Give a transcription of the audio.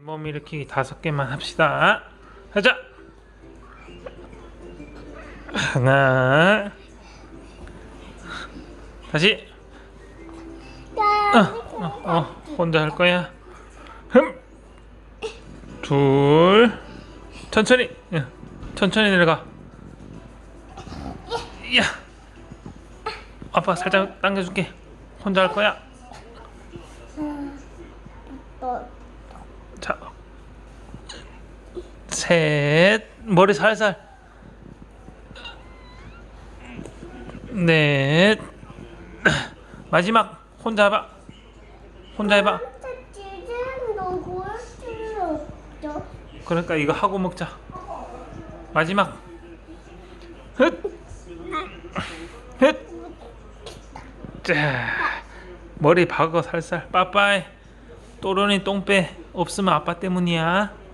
몸 일으키기 다섯 개만 합시다. 가자. 하나. 다시. 어, 어, 어, 혼자 할 거야. 흠. 둘. 천천히. 예, 천천히 내려가. 야. 아빠 살짝 당겨줄게. 혼자 할 거야. 어, 자, 셋, 머리 살살. 넷, 마지막 혼자 해봐. 혼자 해봐. 그러니까 이거 하고 먹자. 마지막. 흣, 흣. 자, 머리 박어 살살. 빠빠이. 또론이 똥배 없으면 아빠 때문이야.